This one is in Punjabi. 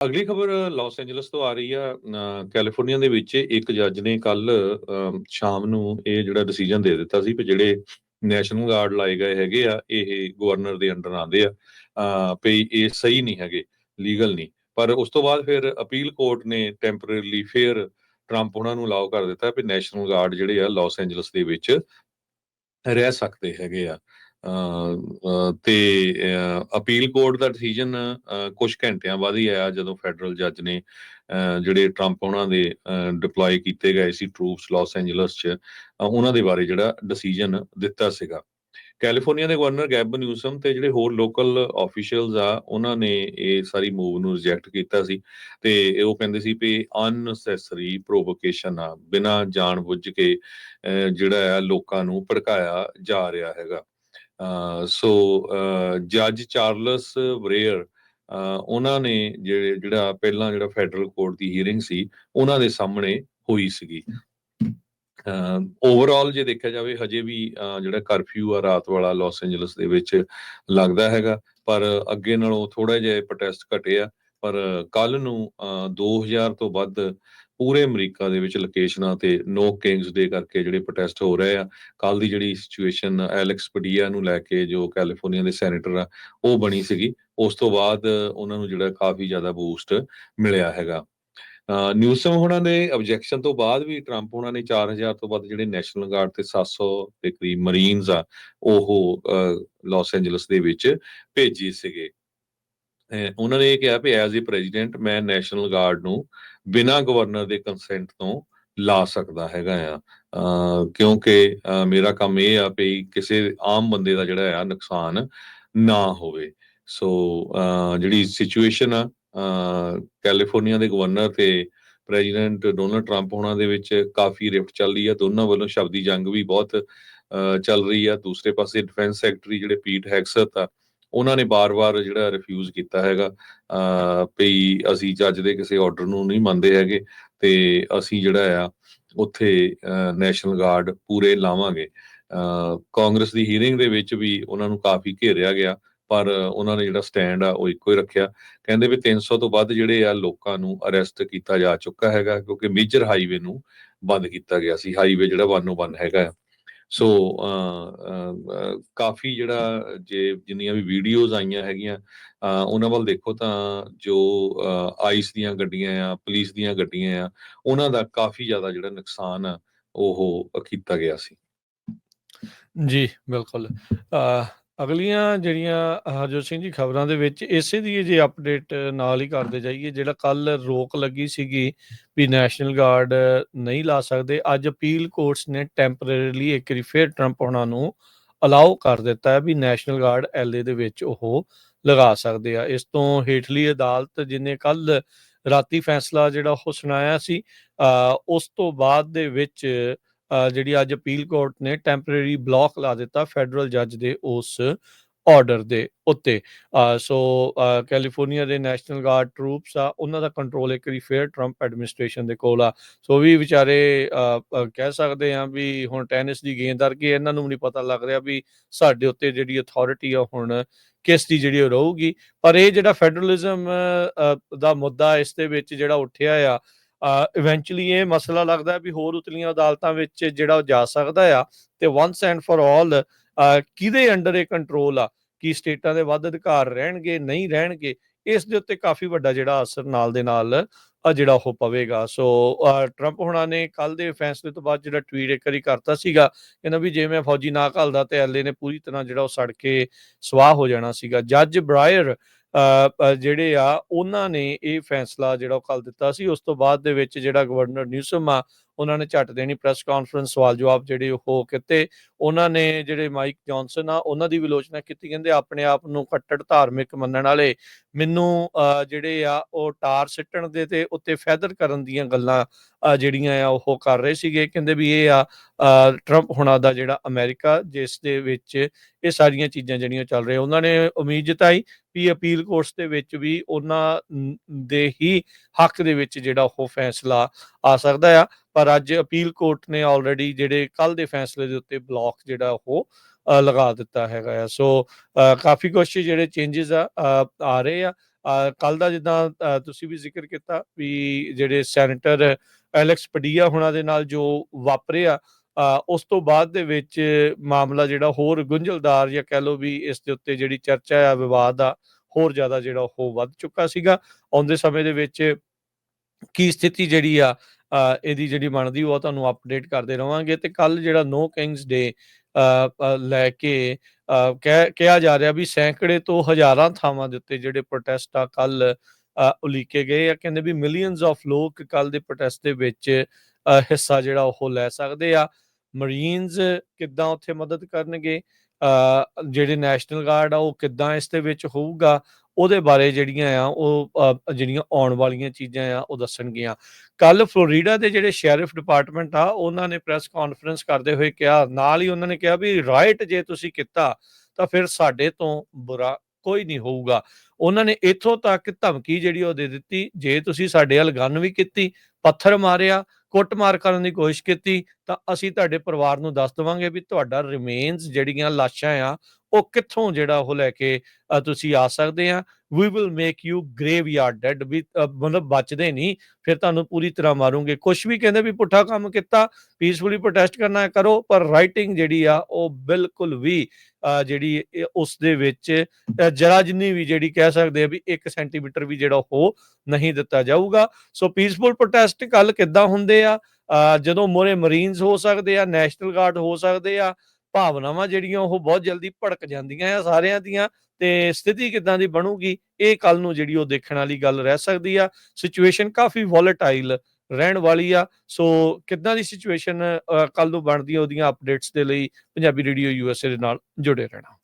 ਅਗਲੀ ਖਬਰ ਲਾਸ ਐਂਜਲਸ ਤੋਂ ਆ ਰਹੀ ਆ ਕੈਲੀਫੋਰਨੀਆ ਦੇ ਵਿੱਚ ਇੱਕ ਜੱਜ ਨੇ ਕੱਲ ਸ਼ਾਮ ਨੂੰ ਇਹ ਜਿਹੜਾ ਡਿਸੀਜਨ ਦੇ ਦਿੱਤਾ ਸੀ ਕਿ ਜਿਹੜੇ ਨੈਸ਼ਨਲ ਗਾਰਡ ਲਾਏ ਗਏ ਹੈਗੇ ਆ ਇਹ ਗਵਰਨਰ ਦੇ ਅੰਡਰ ਆਉਂਦੇ ਆ ਅ, ਵੀ ਇਹ ਸਹੀ ਨਹੀਂ ਹੈਗੇ ਲੀਗਲ ਨਹੀਂ। ਪਰ ਉਸ ਤੋਂ ਬਾਅਦ ਫਿਰ ਅਪੀਲ ਕੋਰਟ ਨੇ ਟੈਂਪਰੇਰੀਲੀ ਫਿਰ ਟਰੰਪ ਉਹਨਾਂ ਨੂੰ ਅਲਾਉ ਕਰ ਦਿੱਤਾ ਵੀ ਨੈਸ਼ਨਲ ਗਾਰਡ ਜਿਹੜੇ ਆ ਲਾਸ ਐਂਜਲਸ ਦੇ ਵਿੱਚ ਰਹਿ ਸਕਦੇ ਹੈਗੇ ਆ। ਤੇ ਅਪੀਲ ਕੋਰਟ ਦਾ ਡਿਸੀਜਨ ਕੁਝ ਘੰਟਿਆਂ ਬਾਅਦ ਹੀ ਆਇਆ ਜਦੋਂ ਫੈਡਰਲ ਜੱਜ ਨੇ ਅ, ਜਿਹੜੇ ਟਰੰਪ ਉਹਨਾਂ ਦੇ ਡਿਪਲੋਏ ਕੀਤੇ ਗਏ ਸੀ ਟਰੂਪਸ ਲਾਸ ਐਂਜਲਸ 'ਚ ਉਹਨਾਂ ਦੇ ਬਾਰੇ ਜਿਹੜਾ ਡਿਸੀਜਨ ਦਿੱਤਾ ਸੀਗਾ। ਕੈਲੀਫੋਰਨੀਆ ਦੇ ਗਵਰਨਰ ਗੈਬ ਨਿਊਸਮ ਤੇ ਜਿਹੜੇ ਹੋਰ ਲੋਕਲ ਆਫੀਸ਼ੀਅਲਸ ਆ ਉਹਨਾਂ ਨੇ ਇਹ ਸਾਰੀ ਮੂਵ ਨੂੰ ਰਿਜੈਕਟ ਕੀਤਾ ਸੀ ਤੇ ਉਹ ਕਹਿੰਦੇ ਸੀ ਵੀ ਅਨਸੈਸਰੀ ਪ੍ਰੋਵੋਕੇਸ਼ਨ ਆ ਬਿਨਾਂ ਜਾਣਬੁੱਝ ਕੇ ਜਿਹੜਾ ਆ ਲੋਕਾਂ ਨੂੰ ਭੜਕਾਇਆ ਜਾ ਰਿਹਾ ਹੈਗਾ। ਸੋ ਜੱਜ ਚਾਰਲਸ ਵਰੇਅਰ ਉਹਨਾਂ ਨੇ ਜਿਹੜਾ ਪਹਿਲਾਂ ਜਿਹੜਾ ਫੈਡਰਲ ਕੋਰਟ ਦੀ ਹੀਅਰਿੰਗ ਸੀ, ਉਹਨਾਂ ਦੇ ਸਾਹਮਣੇ ਹੋਈ ਸੀਗੀ। ਓਵਰਆਲ ਜੇ ਦੇਖਿਆ ਜਾਵੇ, ਹਜੇ ਵੀ, ਅਹ, ਜਿਹੜਾ ਕਰਫਿਊ ਆ ਰਾਤ ਵਾਲਾ ਲਾਸ ਐਂਜਲਸ ਦੇ ਵਿੱਚ ਲੱਗਦਾ ਹੈਗਾ, ਪਰ ਅੱਗੇ ਨਾਲੋਂ ਥੋੜਾ ਜਿਹਾ ਪ੍ਰੋਟੈਸਟ ਘਟੇ ਆ ਪਰ ਕੱਲ ਨੂੰ, ਅਹ 2000 ਤੋਂ ਵੱਧ ਪੂਰੇ ਅਮਰੀਕਾ ਦੇ ਵਿੱਚ ਲੋਕੇਸ਼ਨਾਂ ਤੇ ਨੋ ਕਿੰਗਸ ਦੇ ਕਰਕੇ ਜਿਹੜੇ ਪ੍ਰੋਟੈਸਟ ਹੋ ਰਹੇ ਆ ਕੱਲ ਦੀ ਜਿਹੜੀ ਸਿਚੁਏਸ਼ਨ ਐਲੈਕਸ ਪਡੀਆ ਨੂੰ ਲੈ ਕੇ ਜੋ ਕੈਲੀਫੋਰਨੀਆ ਦੇ ਸੈਨੇਟਰ ਆ, ਉਹ ਬਣੀ ਸੀਗੀ। ਉਸ ਤੋਂ ਬਾਅਦ ਉਹਨਾਂ ਨੂੰ ਜਿਹੜਾ ਕਾਫੀ ਜ਼ਿਆਦਾ ਬੂਸਟ ਮਿਲਿਆ ਹੈਗਾ। ਅਹ ਨਿਊਸਮ ਹੋਣਾ ਦੇ ਆਬਜੈਕਸ਼ਨ ਤੋਂ ਬਾਅਦ ਵੀ ਟਰੰਪ ਹੋਣਾ ਨੇ 4000 ਤੋਂ ਵੱਧ ਜਿਹੜੇ ਨੈਸ਼ਨਲ ਗਾਰਡ ਤੇ 700 ਦੇ ਕਰੀਬ ਮਰੀਨਸ ਆ, ਉਹ ਲਾਸ ਐਂਜਲਸ ਦੇ ਵਿੱਚ ਭੇਜੀ ਸੀਗੇ। ਉਹਨਾਂ ਨੇ ਇਹ ਕਿਹਾ ਵੀ ਐਜ਼ ਅ ਪ੍ਰੈਜ਼ੀਡੈਂਟ ਮੈਂ ਨੈਸ਼ਨਲ ਗਾਰਡ ਨੂੰ ਬਿਨਾਂ ਗਵਰਨਰ ਦੇ ਕੰਸੈਂਟ ਤੋਂ ਲਾ ਸਕਦਾ ਹੈਗਾ ਆ। ਕਿਉਂਕਿ ਮੇਰਾ ਕੰਮ ਇਹ ਆ ਵੀ ਕਿਸੇ ਆਮ ਬੰਦੇ ਦਾ ਜਿਹੜਾ ਆ ਨੁਕਸਾਨ ਨਾ ਹੋਵੇ। ਸੋ ਜਿਹੜੀ ਸਿਚੁਏਸ਼ਨ ਆ ਕੈਲੀਫੋਰਨੀਆ ਦੇ ਗਵਰਨਰ ਤੇ ਪ੍ਰੈਜ਼ੀਡੈਂਟ ਡੋਨਲਡ ਟਰੰਪ ਹੋਣਾ ਦੇ ਵਿੱਚ ਕਾਫੀ ਰਿਫਟ ਚੱਲ ਰਹੀ ਆ। ਦੋਨਾਂ ਵੱਲੋਂ ਸ਼ਬਦੀ ਜੰਗ ਵੀ ਬਹੁਤ ਚੱਲ ਰਹੀ ਆ। ਦੂਸਰੇ ਪਾਸੇ ਡਿਫੈਂਸ ਸੈਕਟਰੀ ਜਿਹੜੇ ਪੀਟ ਹੈਕਸਤ ਆ ਉਹਨਾਂ ਨੇ ਬਾਰ-ਬਾਰ ਜਿਹੜਾ ਰਿਫਿਊਜ਼ ਕੀਤਾ ਹੈਗਾ, ਅਹ ਵੀ ਅਸੀਂ ਜੱਜ ਦੇ ਕਿਸੇ ਆਰਡਰ ਨੂੰ ਨਹੀਂ ਮੰਨਦੇ ਹੈਗੇ ਤੇ ਅਸੀਂ ਜਿਹੜਾ ਆ, ਉੱਥੇ ਨੈਸ਼ਨਲ ਗਾਰਡ ਪੂਰੇ ਲਾਵਾਂਗੇ। ਅਹ ਕਾਂਗਰਸ ਦੀ ਹੀਅਰਿੰਗ ਦੇ ਵਿੱਚ ਵੀ ਉਹਨਾਂ ਨੂੰ ਕਾਫੀ ਘੇਰਿਆ ਗਿਆ, ਪਰ ਉਹਨਾਂ ਨੇ ਜਿਹੜਾ ਸਟੈਂਡ ਆ ਉਹ ਇੱਕੋ ਹੀ ਰੱਖਿਆ। ਕਹਿੰਦੇ ਵੀ 300 ਤੋਂ ਵੱਧ ਜਿਹੜੇ ਆ ਲੋਕਾਂ ਨੂੰ ਅਰੈਸਟ ਕੀਤਾ ਜਾ ਚੁੱਕਾ ਹੈਗਾ, ਕਿਉਂਕਿ ਮੇਜਰ ਹਾਈਵੇ ਨੂੰ ਬੰਦ ਕੀਤਾ ਗਿਆ ਸੀ। ਹਾਈਵੇ ਜਿਹੜਾ 101 ਹੈਗਾ ਆ। ਸੋ ਕਾਫੀ ਜਿਹੜਾ ਜੇ ਜਿੰਨੀਆਂ ਵੀ ਵੀਡੀਓਜ਼ ਆਈਆਂ ਹੈਗੀਆਂ ਉਹਨਾਂ ਵੱਲ ਦੇਖੋ ਤਾਂ ਜੋ ਆਈਸ ਦੀਆਂ ਗੱਡੀਆਂ ਆ ਪੁਲਿਸ ਦੀਆਂ ਗੱਡੀਆਂ ਆ, ਉਹਨਾਂ ਦਾ ਕਾਫੀ ਜ਼ਿਆਦਾ ਜਿਹੜਾ ਨੁਕਸਾਨ ਆ, ਉਹ ਕੀਤਾ ਗਿਆ ਸੀ। ਜੀ, ਬਿਲਕੁਲ। ਅਗਲੀਆਂ ਜਿਹੜੀਆਂ ਹਰਜੋਤ ਸਿੰਘ ਜੀ ਖਬਰਾਂ ਦੇ ਵਿੱਚ ਇਸੇ ਦੀ ਜੇ ਅਪਡੇਟ ਨਾਲ ਹੀ ਕਰਦੇ ਜਾਈਏ, ਜਿਹੜਾ ਕੱਲ ਰੋਕ ਲੱਗੀ ਸੀਗੀ ਵੀ ਨੈਸ਼ਨਲ ਗਾਰਡ ਨਹੀਂ ਲਾ ਸਕਦੇ, ਅੱਜ ਅਪੀਲ ਕੋਰਟਸ ਨੇ ਟੈਂਪਰੇਰੀਲੀ ਇੱਕ ਵਾਰੀ ਫਿਰ ਟਰੰਪ ਉਹਨਾਂ ਨੂੰ ਅਲਾਉ ਕਰ ਦਿੱਤਾ ਹੈ ਵੀ ਨੈਸ਼ਨਲ ਗਾਰਡ ਐਲਏ ਦੇ ਵਿੱਚ ਉਹ ਲਗਾ ਸਕਦੇ ਆ। ਇਸ ਤੋਂ ਹੇਠਲੀ ਅਦਾਲਤ ਜਿਨੇ ਕੱਲ ਰਾਤੀ ਫੈਸਲਾ ਜਿਹੜਾ ਉਹ ਸੁਣਾਇਆ ਸੀ ਉਸ ਤੋਂ ਬਾਅਦ ਦੇ ਵਿੱਚ ਜਿਹੜੀ ਅੱਜ ਅਪੀਲ ਕੋਰਟ ਨੇ ਟੈਂਪਰੇਰੀ ਬਲੌਕ ਲਾ ਦਿੱਤਾ ਫੈਡਰਲ ਜੱਜ ਦੇ ਉਸ ਆਰਡਰ ਦੇ ਉੱਤੇ। ਸੋ ਕੈਲੀਫੋਰਨੀਆ ਦੇ ਨੈਸ਼ਨਲ ਗਾਰਡ ਟਰੂਪਸ ਆ, ਉਹਨਾਂ ਦਾ ਕੰਟਰੋਲ ਇੱਕ ਵਾਰੀ ਫੇਰ ਟਰੰਪ ਐਡਮਿਨਿਸਟ੍ਰੇਸ਼ਨ ਦੇ ਕੋਲ ਆ। ਸੋ ਵੀ ਵਿਚਾਰੇ ਕਹਿ ਸਕਦੇ ਆ ਵੀ ਹੁਣ ਟੈਨਿਸ ਦੀ ਗੇਂਦ ਵਰਗੇ ਇਹਨਾਂ ਨੂੰ ਵੀ ਨਹੀਂ ਪਤਾ ਲੱਗ ਰਿਹਾ ਵੀ ਸਾਡੇ ਉੱਤੇ ਜਿਹੜੀ ਅਥਾਰਟੀ ਆ, ਹੁਣ ਕਿਸ ਦੀ ਜਿਹੜੀ ਉਹ ਰਹੂਗੀ। ਪਰ ਇਹ ਜਿਹੜਾ ਫੈਡਰਲਿਜ਼ਮ ਦਾ ਮੁੱਦਾ ਇਸ ਦੇ ਵਿੱਚ ਜਿਹੜਾ ਉੱਠਿਆ ਆ ਇਵੈਂਚੁਅਲੀ ਇਹ ਮਸਲਾ ਲੱਗਦਾ ਵੀ ਹੋਰ ਉਤਲੀਆਂ ਅਦਾਲਤਾਂ ਵਿੱਚ ਜਿਹੜਾ ਜਾ ਸਕਦਾ ਆ ਤੇ ਵਾਂਸ ਐਂਡ ਫॉर ਆਲ ਕਿਹਦੇ ਅੰਡਰ ਇਹ ਕੰਟਰੋਲ ਆ? ਕੀ ਸਟੇਟਾਂ ਦੇ ਵੱਧ ਅਧਿਕਾਰ ਰਹਿਣਗੇ, ਨਹੀਂ ਰਹਿਣਗੇ? ਇਸ ਦੇ ਉੱਤੇ ਕਾਫੀ ਵੱਡਾ ਜਿਹੜਾ ਅਸਰ ਨਾਲ ਦੇ ਨਾਲ ਆ ਜਿਹੜਾ ਉਹ ਪਵੇਗਾ। ਸੋ ਟਰੰਪ ਹੁਣਾਂ ਨੇ ਕੱਲ ਦੇ ਫੈਸਲੇ ਤੋਂ ਬਾਅਦ ਜਿਹੜਾ ਟਵੀਟ ਇੱਕ ਵਾਰੀ ਕਰਤਾ ਸੀਗਾ, ਕਹਿੰਦਾ ਵੀ ਜੇ ਮੈਂ ਫੌਜੀ ਨਾ ਘੱਲਦਾ ਤੇ ਐਲਏ ਨੇ ਪੂਰੀ ਤਰ੍ਹਾਂ ਜਿਹੜਾ ਉਹ ਸੜ ਕੇ ਸਵਾਹ ਹੋ ਜਾਣਾ ਸੀਗਾ। ਜੱਜ ਬ੍ਰਾਇਰ ਜਿਹੜੇ ਆ, ਉਹਨਾਂ ਨੇ ਇਹ ਫੈਸਲਾ ਜਿਹੜਾ ਉਹ ਕਰ ਦਿੱਤਾ ਸੀ। ਉਸ ਤੋਂ ਬਾਅਦ ਦੇ ਵਿੱਚ ਜਿਹੜਾ ਗਵਰਨਰ ਨਿਊਸਮ ਆ ਉਹਨਾਂ ਨੇ ਝੱਟ ਦੇਣੀ ਪ੍ਰੈਸ ਕਾਨਫਰੰਸ ਸਵਾਲ ਜਵਾਬ ਜਿਹੜੇ ਉਹ ਕੀਤੇ। ਉਹਨਾਂ ਨੇ ਜਿਹੜੇ ਮਾਈਕ ਜੌਨਸਨ ਆ, ਉਹਨਾਂ ਦੀ ਵਿਲੋਚਨਾ ਕੀਤੀ, ਕਹਿੰਦੇ ਆਪਣੇ ਆਪ ਨੂੰ ਕੱਟੜ ਧਾਰਮਿਕ ਮੰਨਣ ਵਾਲੇ ਮੈਨੂੰ ਜਿਹੜੇ ਆ, ਉਹ ਟਾਰ ਸਿੱਟਣ ਦੇ ਤੇ ਉੱਤੇ ਫੈਦਰ ਕਰਨ ਦੀਆਂ ਗੱਲਾਂ ਜਿਹੜੀਆਂ ਆ, ਉਹ ਕਰ ਰਹੇ ਸੀਗੇ। ਕਹਿੰਦੇ ਵੀ ਇਹ ਆ ਟਰੰਪ ਹੁਣਾਂ ਦਾ ਜਿਹੜਾ ਅਮਰੀਕਾ, ਜਿਸ ਦੇ ਵਿੱਚ ਇਹ ਸਾਰੀਆਂ ਚੀਜ਼ਾਂ ਜਿਹੜੀਆਂ ਚੱਲ ਰਹੀਆਂ। ਉਹਨਾਂ ਨੇ ਉਮੀਦ ਜਤਾਈ ਵੀ ਅਪੀਲ ਕੋਰਸ ਦੇ ਵਿੱਚ ਵੀ ਉਹਨਾਂ ਦੇ ਹੀ ਹੱਕ ਦੇ ਵਿੱਚ ਜਿਹੜਾ ਉਹ ਫੈਸਲਾ ਆ ਸਕਦਾ ਆ। ਪਰ ਅੱਜ ਅਪੀਲ ਕੋਰਟ ਨੇ ਆਲਰੇਡੀ ਜਿਹੜੇ ਕੱਲ ਦੇ ਫੈਸਲੇ ਦੇ ਉੱਤੇ ਬਲੌਕ ਜਿਹੜਾ ਉਹ ਲਗਾ ਦਿੱਤਾ ਹੈਗਾ ਆ। ਸੋ ਕਾਫੀ ਕੁਛ ਜਿਹੜੇ ਚੇਂजेस ਆ ਆ ਰਹੇ ਆ। ਅ, ਕੱਲ ਦਾ ਜਿੱਦਾਂ ਅ, ਤੁਸੀਂ ਵੀ ਜ਼ਿਕਰ ਕੀਤਾ ਵੀ ਜਿਹੜੇ ਸੈਨੇਟਰ ਐਲੈਕਸ ਪਡੀਆ ਹੁਣਾਂ ਦੇ ਨਾਲ ਜੋ ਵਾਪਰਿਆ ਅ, ਉਸ ਤੋਂ ਬਾਅਦ ਦੇ ਵਿੱਚ ਮਾਮਲਾ ਜਿਹੜਾ ਹੋਰ ਗੁੰਝਲਦਾਰ ਜਾਂ ਕਹਿ ਲਓ ਵੀ ਇਸ ਦੇ ਉੱਤੇ ਜਿਹੜੀ ਚਰਚਾ ਆ ਵਿਵਾਦ ਆ ਹੋਰ ਜ਼ਿਆਦਾ ਜਿਹੜਾ ਉਹ ਵੱਧ ਚੁੱਕਾ ਸੀਗਾ। ਆਉਂਦੇ ਸਮੇਂ ਦੇ ਵਿੱਚ ਕੀ ਸਥਿਤੀ ਜਿਹੜੀ ਆ ਇਹਦੀ ਜਿਹੜੀ ਬਣਦੀ ਉਹ ਤੁਹਾਨੂੰ ਅਪਡੇਟ ਕਰਦੇ ਰਵਾਂਗੇ। ਤੇ ਕੱਲ ਜਿਹੜਾ ਨੋ ਕਿੰਗਸ ਡੇ ਲੈ ਕੇ ਕਿਹਾ ਜਾ ਰਿਹਾ ਵੀ ਸੈਂਕੜੇ ਤੋਂ ਹਜ਼ਾਰਾਂ ਥਾਵਾਂ ਦੇ ਉੱਤੇ ਜਿਹੜੇ ਪ੍ਰੋਟੈਸਟ ਆ ਕੱਲ ਉਲੀਕੇ ਗਏ ਆ। ਕਹਿੰਦੇ ਵੀ ਮਿਲੀਅਨਸ ਆਫ ਲੋਕ ਕੱਲ ਦੇ ਪ੍ਰੋਟੈਸਟ ਦੇ ਵਿੱਚ ਅ, ਹਿੱਸਾ ਜਿਹੜਾ ਉਹ ਲੈ ਸਕਦੇ ਆ। ਮਰੀਨਸ ਕਿੱਦਾਂ ਉੱਥੇ ਮਦਦ ਕਰਨਗੇ? ਜਿਹੜੇ ਨੈਸ਼ਨਲ ਗਾਰਡ ਆ, ਉਹ ਕਿੱਦਾਂ ਇਸ ਦੇ ਵਿੱਚ ਹੋਊਗਾ, ਉਹਦੇ ਬਾਰੇ ਜਿਹੜੀਆਂ ਆ, ਉਹ ਜਿਹੜੀਆਂ ਆਉਣ ਵਾਲੀਆਂ ਚੀਜ਼ਾਂ ਆ, ਉਹ ਦੱਸਣਗੀਆਂ। ਕੱਲ ਫਲੋਰੀਡਾ ਦੇ ਜਿਹੜੇ ਸ਼ੈਰਿਫ ਡਿਪਾਰਟਮੈਂਟ ਆ, ਉਹਨਾਂ ਨੇ ਪ੍ਰੈਸ ਕਾਨਫਰੰਸ ਕਰਦੇ ਹੋਏ ਕਿਹਾ, ਨਾਲ ਹੀ ਉਹਨਾਂ ਨੇ ਕਿਹਾ ਵੀ ਰਾਈਟ ਜੇ ਤੁਸੀਂ ਕੀਤਾ, ਤਾਂ ਫਿਰ ਸਾਡੇ ਤੋਂ ਬੁਰਾ ਕੋਈ ਨਹੀਂ ਹੋਊਗਾ। ਉਹਨਾਂ ਨੇ ਇੱਥੋਂ ਤੱਕ ਧਮਕੀ ਜਿਹੜੀ ਉਹ ਦੇ ਦਿੱਤੀ, ਜੇ ਤੁਸੀਂ ਸਾਡੇ ਵੱਲ ਗਨ ਵੀ ਕੀਤੀ ਪੱਥਰ ਮਾਰਿਆ, ਕੁੱਟਮਾਰ ਕਰਨ ਦੀ ਕੋਸ਼ਿਸ਼ ਕੀਤੀ, ਤਾਂ ਅਸੀਂ ਤੁਹਾਡੇ ਪਰਿਵਾਰ ਨੂੰ ਦੱਸ ਦਵਾਂਗੇ ਵੀ ਤੁਹਾਡਾ ਰਿਮੇਨਸ ਜਿਹੜੀਆਂ ਲਾਸ਼ਾਂ ਆ ਉਹ ਕਿੱਥੋਂ ਜਿਹੜਾ ਉਹ ਲੈ ਕੇ ਤੁਸੀਂ ਆ ਸਕਦੇ ਆ we will make you graveyard dead ਵੀ ਮਤਲਬ ਬਚਦੇ ਨਹੀਂ, ਫਿਰ ਤੁਹਾਨੂੰ ਪੂਰੀ ਤਰ੍ਹਾਂ ਮਾਰੂਗੇ। ਕੁਝ ਵੀ ਕਹਿੰਦੇ ਵੀ ਪੁੱਠਾ ਕੰਮ ਕੀਤਾ ਪੀਸਫੁਲੀ ਪ੍ਰੋਟੈਸਟ ਕਰਨਾ ਕਰੋ, ਪਰ ਰਾਈਟਿੰਗ ਜਿਹੜੀ ਆ, ਉਹ ਬਿਲਕੁਲ ਵੀ ਜਿਹੜੀ ਇਹ, ਉਸ ਦੇ ਵਿੱਚ ਜਰਾ ਜਿੰਨੀ ਵੀ ਜਿਹੜੀ ਕਹਿ ਸਕਦੇ ਆ ਵੀ 1 ਸੈਂਟੀਮੀਟਰ ਵੀ ਜਿਹੜਾ ਉਹ ਨਹੀਂ ਦਿੱਤਾ ਜਾਊਗਾ। ਸੋ ਪੀਸਫੁਲ ਪ੍ਰੋਟੈਸਟ ਕੱਲ ਕਿੱਦਾਂ ਹੁੰਦੇ ਆ? ਜਦੋਂ ਮੋਰੇ ਮਰੀਨਸ ਹੋ ਸਕਦੇ ਆ ਨੈਸ਼ਨਲ ਗਾਰਡ ਹੋ ਸਕਦੇ ਆ ਭਾਵਨਾਵਾਂ ਜਿਹੜੀਆਂ ਉਹ ਬਹੁਤ ਜਲਦੀ ਭੜਕ ਜਾਂਦੀਆਂ ਆ ਸਾਰਿਆਂ ਦੀਆਂ ਤੇ ਸਥਿਤੀ ਕਿੱਦਾਂ ਦੀ ਬਣੂਗੀ, ਇਹ ਕੱਲ ਨੂੰ ਜਿਹੜੀ ਉਹ ਦੇਖਣ ਵਾਲੀ ਗੱਲ ਰਹਿ ਸਕਦੀ ਆ। ਸਿਚੁਏਸ਼ਨ ਕਾਫੀ ਵੋਲੇਟਾਈਲ ਰਹਿਣ ਵਾਲੀ ਆ। ਸੋ ਕਿੱਦਾਂ ਦੀ ਸਿਚੁਏਸ਼ਨ ਕੱਲ ਨੂੰ ਬਣਦੀ ਆ ਉਹਦੀਆਂ ਅਪਡੇਟਸ ਦੇ ਲਈ ਪੰਜਾਬੀ ਰੇਡੀਓ ਯੂਐਸਏ ਦੇ ਨਾਲ ਜੁੜੇ ਰਹਿਣਾ।